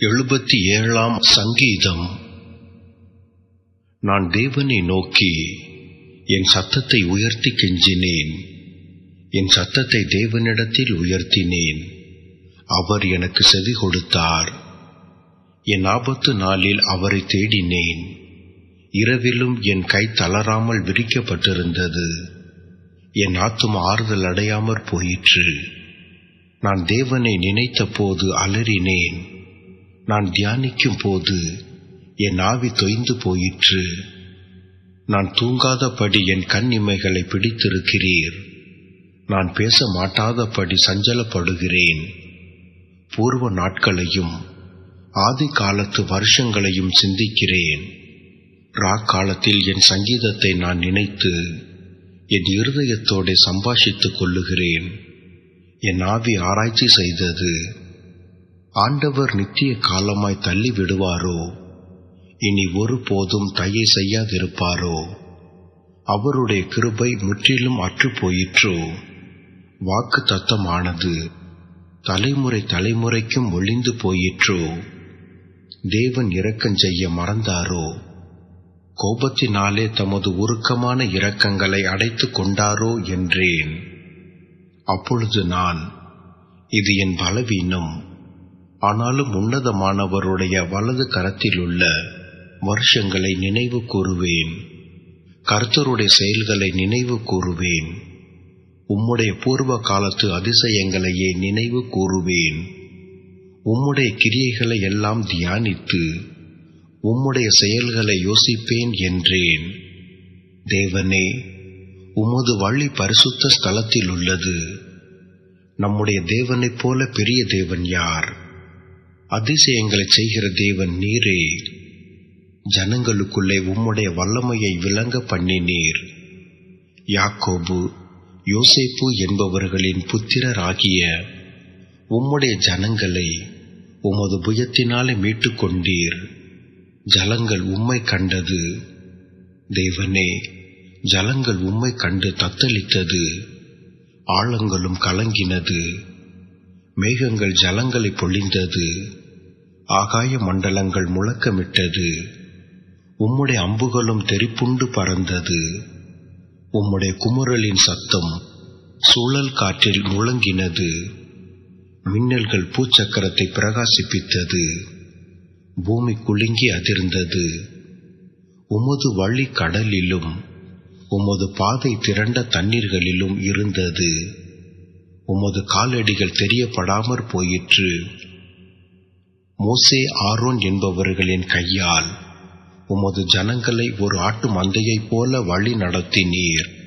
எழுபத்தி ஏழாம் சங்கீதம். நான் தேவனை நோக்கி என் சத்தத்தை உயர்த்தி கெஞ்சினேன். என் சத்தத்தை தேவனிடத்தில் உயர்த்தினேன். அவர் எனக்கு செவி கொடுத்தார். என் ஆபத்து நாளில் அவரை தேடினேன். இரவிலும் என் கை தளராமல் விரிக்கப்பட்டிருந்தது. என் ஆத்தும் ஆறுதல் அடையாமற் போயிற்று. நான் தேவனை நினைத்த போது அலறினேன். நான் தியானிக்கும் போது என் ஆவி தொய்ந்து போயிற்று. நான் தூங்காதபடி என் கண் இமைகளை பிடித்திருக்கிறீர். நான் பேச மாட்டாதபடி சஞ்சலப்படுகிறேன். பூர்வ நாட்களையும் ஆதி காலத்து வருஷங்களையும் சிந்திக்கிறேன். ராக்காலத்தில் என் சங்கீதத்தை நான் நினைத்து என் இருதயத்தோടെ சம்பாஷித்துக் கொள்ளுகிறேன். என் ஆவி ஆராய்ச்சி செய்தது ஆண்டவர் நித்திய காலமாய் தள்ளி விடுவாரோ இனி ஒருபோதும் தயை செய்யாதிருப்பாரோ? அவருடைய கிருபை முற்றிலும் அற்று போயிற்றோ வாக்கு தத்தமானது தலைமுறை தலைமுறைக்கும் ஒளிந்து போயிற்றோ? தேவன் இரக்கம் செய்ய மறந்தாரோ? கோபத்தினாலே தமது உருக்கமான இரக்கங்களை அடைத்து கொண்டாரோ என்றேன். அப்பொழுது நான் இது என் பலவீனம் ஆனாலும் உன்னதமானவருடைய வலது கரத்தில் உள்ள வருஷங்களை நினைவு கூறுவேன். கர்த்தருடைய செயல்களை நினைவு கூறுவேன். உம்முடைய பூர்வ காலத்து அதிசயங்களையே நினைவு கூறுவேன். உம்முடைய கிரியைகளை எல்லாம் தியானித்து உம்முடைய செயல்களை யோசிப்பேன் என்றேன். தேவனே உமது வழி பரிசுத்த ஸ்தலத்தில் உள்ளது நம்முடைய தேவனைப் போல பெரிய தேவன் யார்? அதிசயங்களை செய்கிற தேவன் நீரே. ஜனங்களுக்குள்ளே உம்முடைய வல்லமையை விளங்க பண்ணினீர். யாக்கோபு யோசேப்பு என்பவர்களின் புத்திரராகிய உம்முடைய ஜனங்களை உமது புயத்தினாலே மீட்டு கொண்டீர் ஜலங்கள் உம்மை கண்டது. தேவனே ஜலங்கள் உம்மை கண்டு தத்தளித்தது. ஆழங்களும் கலங்கினது. மேகங்கள் ஜலங்களை பொழிந்தது. ஆகாய மண்டலங்கள் முழக்கமிட்டது. உம்முடைய அம்புகளும் தெரிப்புண்டு பறந்தது. உம்முடைய குமுறலின் சத்தம் சுழல் காற்றில் முழங்கினது. மின்னல்கள் பூச்சக்கரத்தை பிரகாசிப்பித்தது. பூமி குலுங்கி அதிர்ந்தது. உமது வழி கடலிலும் உமது பாதை திரண்ட தண்ணீர்களிலும் இருந்தது. உமது காலடிகள் தெரியப்படாமற் போயிற்று. மோசே ஆரோன் என்பவர்களின் கையால் உமது ஜனங்களை ஒரு ஆட்டு மந்தையைப் போல வழி நடத்தினீர்.